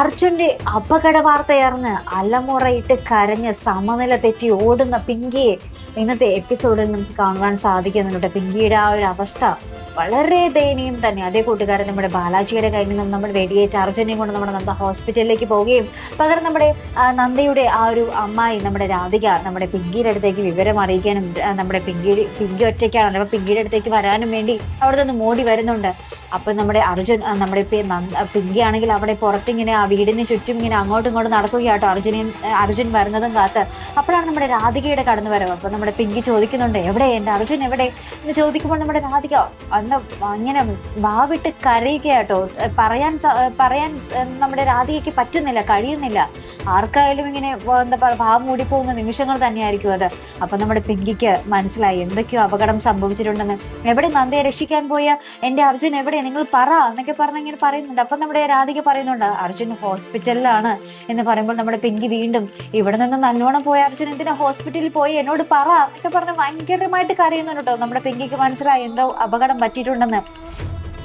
അർജുന്റെ അപകട വാർത്തയറിഞ്ഞ് അലമുറയിട്ട് കരഞ്ഞ് സമനില തെറ്റി ഓടുന്ന പിങ്കിയെ ഇന്നത്തെ എപ്പിസോഡിൽ നമുക്ക് കാണുവാൻ സാധിക്കുന്നുണ്ട്. പിങ്കിയുടെ ആ ഒരു അവസ്ഥ വളരെ ദയനീയം തന്നെ. അതേ കൂട്ടുകാരൻ നമ്മുടെ ബാലാജിയുടെ കയ്യിൽ നിന്നും നമ്മൾ വെടിയേറ്റ് അർജുനെ കൊണ്ട് നമ്മുടെ നന്ദ ഹോസ്പിറ്റലിലേക്ക് പോവുകയും പകരം നമ്മുടെ നന്ദയുടെ ആ ഒരു അമ്മായി നമ്മുടെ രാധിക നമ്മുടെ പിങ്കിയുടെ അടുത്തേക്ക് വിവരം അറിയിക്കാനും നമ്മുടെ പിങ്കി പിങ്കി ഒറ്റയ്ക്കാണ് അപ്പോൾ പിങ്കിയുടെ അടുത്തേക്ക് വരാനും വേണ്ടി അവിടെ നിന്ന് മോടി വരുന്നുണ്ട്. അപ്പൊ നമ്മുടെ അർജുൻ നമ്മുടെ പിങ്കി ആണെങ്കിൽ അവിടെ പുറത്തിങ്ങനെ ആ വീടിന് ചുറ്റും ഇങ്ങനെ അങ്ങോട്ടും ഇങ്ങോട്ടും നടക്കുകയാട്ടോ. അർജുനെയും അർജുൻ വരുന്നതും കാത്ത്. അപ്പോഴാണ് നമ്മുടെ രാധികയുടെ കടന്നു വരവ്. അപ്പം നമ്മുടെ പിങ്കി ചോദിക്കുന്നുണ്ട് എവിടെ എന്റെ അർജുൻ എവിടെ? എന്ന് ചോദിക്കുമ്പോൾ നമ്മുടെ രാധിക അന്ന് അങ്ങനെ വാവിട്ട് കരയുകയാട്ടോ. പറയാൻ പറയാൻ നമ്മുടെ രാധികയ്ക്ക് പറ്റുന്നില്ല കഴിയുന്നില്ല. ആർക്കായാലും ഇങ്ങനെ എന്താ പറയുക ഭാവം മൂടിപ്പോകുന്ന നിമിഷങ്ങൾ തന്നെയായിരിക്കും അത്. അപ്പം നമ്മുടെ പിങ്കിക്ക് മനസ്സിലായി എന്തൊക്കെയോ അപകടം സംഭവിച്ചിട്ടുണ്ടെന്ന്. എവിടെ നന്ദയെ രക്ഷിക്കാൻ പോയ? എന്റെ അർജുൻ എവിടെ നിങ്ങൾ പറ എന്നൊക്കെ പറഞ്ഞ് ഇങ്ങനെ പറയുന്നുണ്ട്. അപ്പൊ നമ്മുടെ രാധിക പറയുന്നുണ്ട് അർജുൻ ഹോസ്പിറ്റലിലാണ് എന്ന് പറയുമ്പോൾ നമ്മുടെ പിങ്കി വീണ്ടും ഇവിടെ നിന്ന് നല്ലോണം പോയ അർജുൻ എന്തിനാ ഹോസ്പിറ്റലിൽ പോയി? എന്നോട് പറ എന്നൊക്കെ പറഞ്ഞ് ഭയങ്കരമായിട്ട് കരയുന്നുണ്ട് കേട്ടോ. നമ്മുടെ പിങ്കിക്ക് മനസ്സിലായി എന്തോ അപകടം പറ്റിയിട്ടുണ്ടെന്ന്.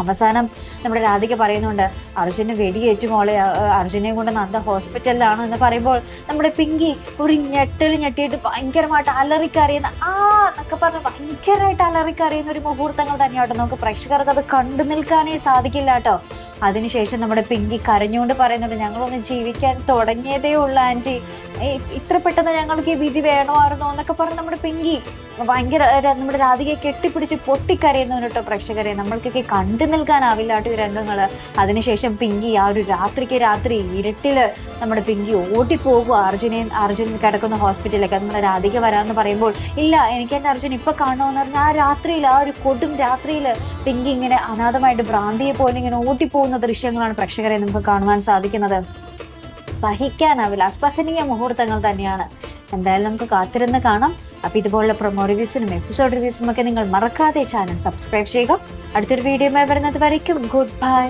അവസാനം നമ്മുടെ രാധിക പറയുന്നുണ്ട് അർജുന് വെടിയേറ്റു മോളെ. അർജുനെയും കൊണ്ട് നന്ദ ഹോസ്പിറ്റലിലാണ് എന്ന് പറയുമ്പോൾ നമ്മുടെ പിങ്കി ഒരു ഞെട്ടൽ ഞെട്ടിയിട്ട് ഭയങ്കരമായിട്ട് അലറിക്കറിയുന്ന ആ എന്നൊക്കെ പറഞ്ഞ് ഭയങ്കരമായിട്ട് അലറിക്കറിയുന്ന ഒരു മുഹൂർത്തങ്ങൾ തന്നെയാട്ടോ. നമുക്ക് പ്രേക്ഷകർക്ക് അത് കണ്ടു നിൽക്കാനേ സാധിക്കില്ല കേട്ടോ അതിനുശേഷം നമ്മുടെ പിങ്കി കരഞ്ഞുകൊണ്ട് പറയുന്നുണ്ട് ഞങ്ങളൊന്ന് ജീവിക്കാൻ തുടങ്ങിയതേ ഉള്ളൂ ആന്റി. ഇത്ര പെട്ടെന്ന് ഞങ്ങൾക്ക് ഈ വിധി വേണമായിരുന്നോ? എന്നൊക്കെ പറഞ്ഞ് നമ്മുടെ പിങ്കി ഭയങ്കര നമ്മുടെ രാധികയെ കെട്ടിപ്പിടിച്ച് പൊട്ടിക്കരയുന്നു കേട്ടോ പ്രേക്ഷകരെ. നമ്മൾക്കൊക്കെ കണ്ടു നിൽക്കാനാവില്ല കേട്ടോ ഈ രംഗങ്ങൾ. അതിനുശേഷം പിങ്കി ആ ഒരു രാത്രിക്ക് രാത്രി ഇരുട്ടിൽ നമ്മുടെ പിങ്കി ഓടിപ്പോകും അർജുനെ അർജുൻ കിടക്കുന്ന ഹോസ്പിറ്റലിലേക്ക്. നമ്മുടെ രാധിക വരാമെന്ന് പറയുമ്പോൾ ഇല്ല എനിക്ക് എന്റെ അർജുൻ ഇപ്പൊ കാണുമെന്ന് പറഞ്ഞാൽ ആ രാത്രിയിൽ ആ ഒരു കൊടും രാത്രിയിൽ പിങ്കി ഇങ്ങനെ അനാഥമായിട്ട് ഭ്രാന്തിയെ പോലെ ഇങ്ങനെ ഓടിപ്പോകുന്ന ദൃശ്യങ്ങളാണ് പ്രേക്ഷകരെ നമുക്ക് കാണുവാൻ സാധിക്കുന്നത്. സഹിക്കാനാവില്ല. അസഹനീയ മുഹൂർത്തങ്ങൾ തന്നെയാണ്. എന്തായാലും നമുക്ക് കാത്തിരുന്ന് കാണാം. അപ്പൊ ഇതുപോലുള്ള പ്രൊമോ റിവ്യൂസിനും എപ്പിസോഡ് റിവ്യൂസിനും ഒക്കെ നിങ്ങൾ മറക്കാതെ ചാനൽ സബ്സ്ക്രൈബ് ചെയ്യുക. അടുത്തൊരു വീഡിയോ വരുന്നത് വരയ്ക്കും. Good bye